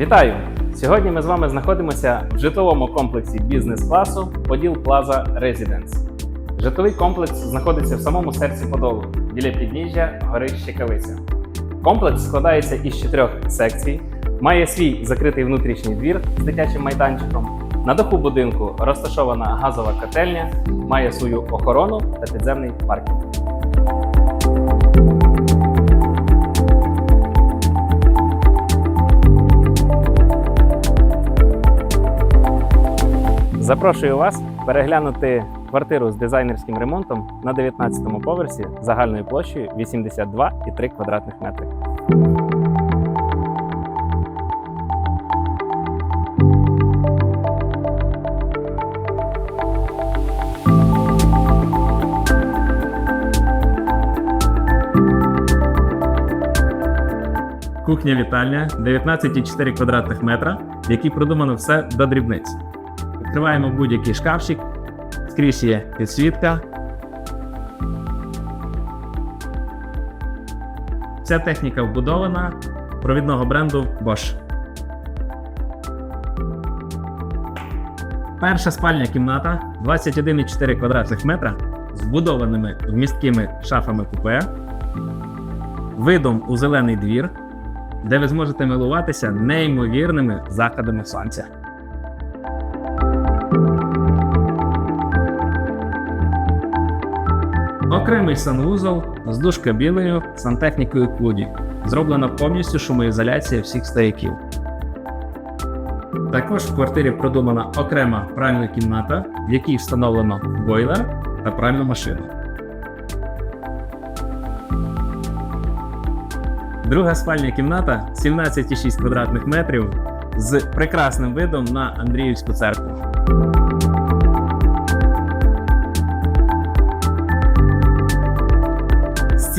Вітаю! Сьогодні ми з вами знаходимося в житловому комплексі бізнес-класу Поділ Плаза Резиденс. Житловий комплекс знаходиться в самому серці Подолу, біля підніжжя гори Щекавиця. Комплекс складається із чотирьох секцій, має свій закритий внутрішній двір з дитячим майданчиком. На даху будинку розташована газова котельня, має свою охорону та підземний паркінг. Запрошую вас переглянути квартиру з дизайнерським ремонтом на 19-му поверсі загальною площею 82,3 квадратних метри. Кухня вітальня 19,4 квадратних метра, в якій продумано все до дрібниць. Відкриваємо будь-який шкафчик, скрізь є підсвітка. Ця техніка вбудована провідного бренду Bosch. Перша спальня кімната 21,4 квадратних метра з вбудованими вмісткими шафами купе, видом у зелений двір, де ви зможете милуватися неймовірними заходами сонця. Окремий санвузол з душкабіною, сантехнікою Клуді. Зроблена повністю шумоізоляція всіх стояків. Також в квартирі продумана окрема пральна кімната, в якій встановлено бойлер та пральну машину. Друга спальня кімната 17,6 квадратних метрів з прекрасним видом на Андріївську церкву.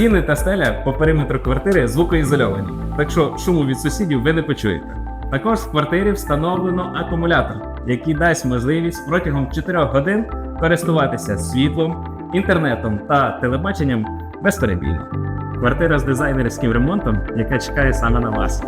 Стіни та стеля по периметру квартири звукоізольовані, так що шуму від сусідів ви не почуєте. Також в квартирі встановлено акумулятор, який дасть можливість протягом 4 годин користуватися світлом, інтернетом та телебаченням безперебійно. Квартира з дизайнерським ремонтом, яка чекає саме на вас.